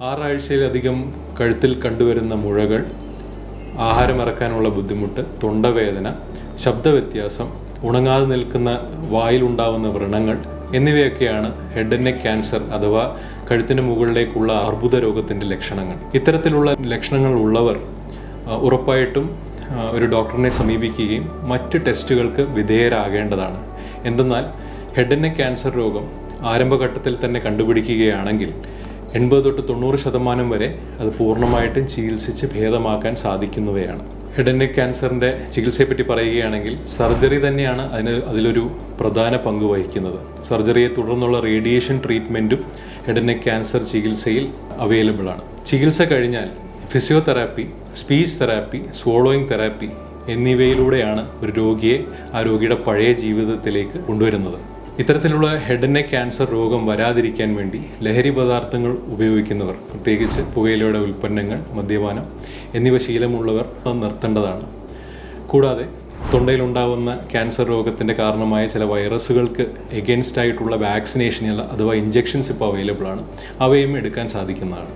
ആറാഴ്ചയിലധികം കഴുത്തിൽ കണ്ടുവരുന്ന മുഴകൾ ആഹാരമിറക്കാനുള്ള ബുദ്ധിമുട്ട് തൊണ്ടവേദന ശബ്ദവ്യത്യാസം ഉണങ്ങാതെ നിൽക്കുന്ന വായിലുണ്ടാവുന്ന വ്രണങ്ങൾ എന്നിവയൊക്കെയാണ് ഹെഡ് നെക്ക് ക്യാൻസർ അഥവാ കഴുത്തിന് മുകളിലേക്കുള്ള അർബുദ രോഗത്തിന്റെ ലക്ഷണങ്ങൾ. ഇത്തരത്തിലുള്ള ലക്ഷണങ്ങൾ ഉള്ളവർ ഉറപ്പായിട്ടും ഒരു ഡോക്ടറിനെ സമീപിക്കുകയും മറ്റ് ടെസ്റ്റുകൾക്ക് വിധേയരാകേണ്ടതാണ്. എന്തെന്നാൽ ഹെഡ് നെക്ക് ക്യാൻസർ രോഗം ആരംഭഘട്ടത്തിൽ തന്നെ കണ്ടുപിടിക്കുകയാണെങ്കിൽ എൺപത് തൊട്ട് തൊണ്ണൂറ് ശതമാനം വരെ അത് പൂർണമായിട്ടും ചികിത്സിച്ച് ഭേദമാക്കാൻ സാധിക്കുന്നവയാണ്. ഹെഡ് ആൻഡ് നെക്ക് ക്യാൻസറിന്റെ ചികിത്സയെപ്പറ്റി പറയുകയാണെങ്കിൽ സർജറി തന്നെയാണ് അതിന് അതിലൊരു പ്രധാന പങ്ക് വഹിക്കുന്നത്. സർജറിയെ തുടർന്നുള്ള റേഡിയേഷൻ ട്രീറ്റ്മെന്റും ഹെഡ് ക്യാൻസർ ചികിത്സയിൽ അവൈലബിൾ ആണ്. ചികിത്സ കഴിഞ്ഞാൽ physiotherapy speech therapy swallowing therapy എന്നിവയിലൂടെയാണ് ഒരു രോഗിയെ ആ രോഗിയുടെ പഴയ ജീവിതത്തിലേക്ക് കൊണ്ടുവരുന്നത്. ഇത്തരത്തിലുള്ള ഹെഡ് നെക്ക് ക്യാൻസർ രോഗം വരാതിരിക്കാൻ വേണ്ടി ലഹരി പദാർത്ഥങ്ങൾ ഉപയോഗിക്കുന്നവർ പ്രത്യേകിച്ച് പുകയിലയുടെ ഉൽപ്പന്നങ്ങൾ മദ്യപാനം എന്നിവ ശീലമുള്ളവർ നിർത്തേണ്ടതാണ്. കൂടാതെ തൊണ്ടയിലുണ്ടാവുന്ന ക്യാൻസർ രോഗത്തിന്റെ കാരണമായ ചില വൈറസുകൾക്ക് എഗൻസ്റ്റ് ആയിട്ടുള്ള വാക്സിനേഷൻ അഥവാ ഇഞ്ചെക്ഷൻസ് ഇപ്പോൾ അവൈലബിൾ ആണ്. അവയും എടുക്കാൻ സാധിക്കുന്നതാണ്.